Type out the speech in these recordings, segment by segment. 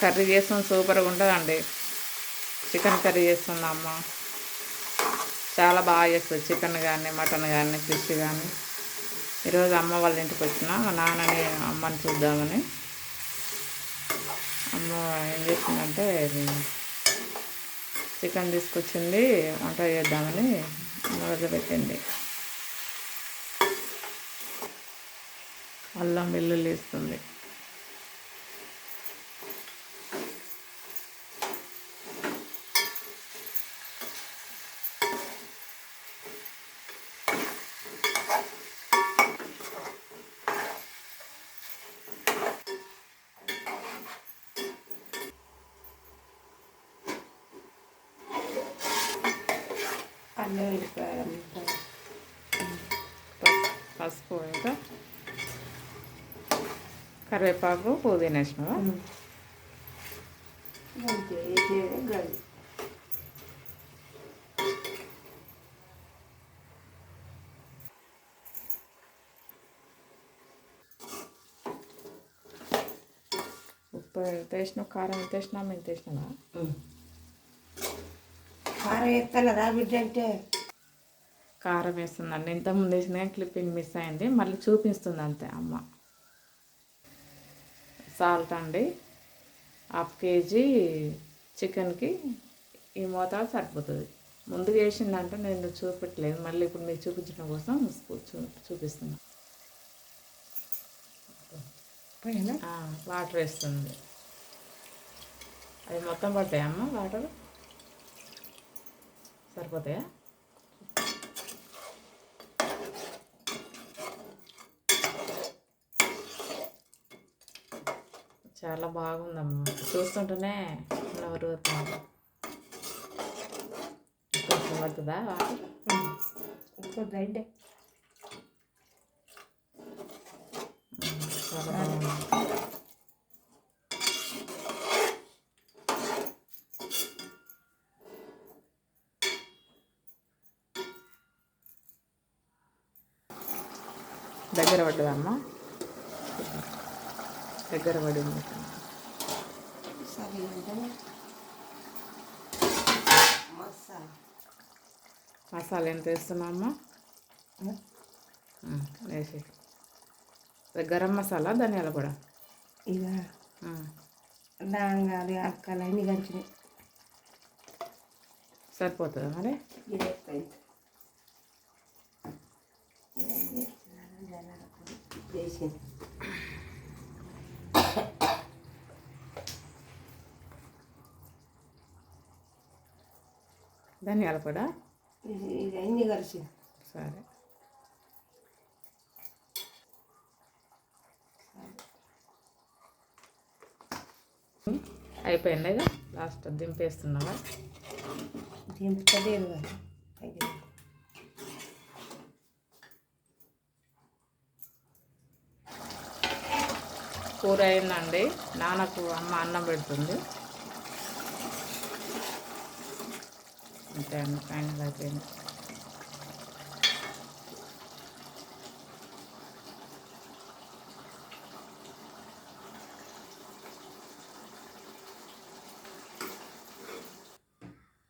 Curry చేస్తాం సూపర్గా ఉంటుందండి. చికెన్ కర్రీ చేస్తుంది అమ్మ? చాలా బాగా చేస్తుంది చికెన్ కానీ మటన్ కానీ ఫిష్ కానీ ఈరోజు అమ్మ వాళ్ళ ఇంటికి వచ్చిన మా నాన్నని అమ్మని చూద్దామని. అమ్మ ఏం చేసిందంటే చికెన్ తీసుకొచ్చింది వంట చేద్దామని మొదలుపెట్టింది అల్లం వెల్లుల్లి ఇస్తుంది అల్లం పసుపు ఇంకా. కరివేపాకు పుదీనా వేసినావా? ఉప్పు ఎంత వేసినావు కారం ఎంత వేసినావు ఎంత వేసినావా? కారం ఎత్తాను రా బిడ్డ అంటే కారం వేస్తుందండి. ఇంతకుముందు వేసిన క్లిప్పింగ్ మిస్ అయింది. మళ్ళీ చూపిస్తుంది అంతే అమ్మ. సాల్ట్ అండి. హాఫ్ కేజీ చికెన్కి ఈ మోతాదు సరిపోతుంది. ముందుగా వేసిందంటే నేను చూపెట్టలేదు. మళ్ళీ ఇప్పుడు మీకు చూపించడం కోసం స్పూ- చూ చూపిస్తున్నా. పైన ఆ, వాటర్ వేస్తుంది. అది మొత్తం పడతాయా అమ్మ వాటర్? సరిపోతాయా? చాలా బాగుందమ్మా. చూస్తుంటేనే నవ్వు కొంచెం పడుతుందా? వాటర్ చాలా బాగుంది. దగ్గర పడ్డదమ్మా. దగ్గర పడింది మసాలా ఎంత వేస్తున్నామ్మా వేసి గరం మసాలా ధనియాల కూడా ఇక లవంగాలు అక్కలు అన్నీ కంచినాయి సరిపోతుందా మరి? ధనియాల కూడా ఇది ఇది అన్నీ కలిసింది సరే. అయిపోయింది లాస్ట్ దింపేస్తున్నావా? దింపుతలేదు కదా. కూర అయిందండి. నాన్నకు అమ్మ అన్నం పెడుతుంది. అంతే అండి ఫైనల్ అయిపోయింది.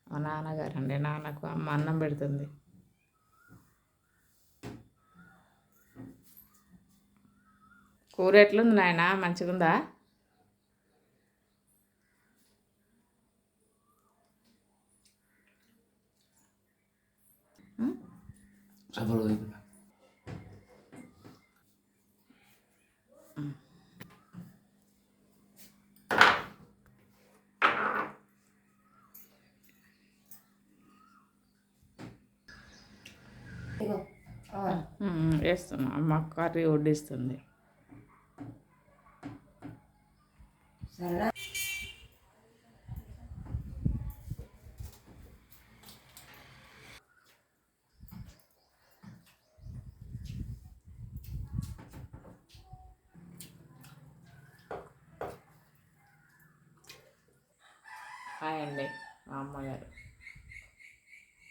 మా నాన్నగారండి నాన్నకు అమ్మ అన్నం పెడుతుంది. కూర ఎట్లుంది నాయన? మంచిగుందా? వేస్తున్నా. అమ్మ కర్రీ వడ్డిస్తుంది. సరేనా హాయ్ అండి మా అమ్మగారు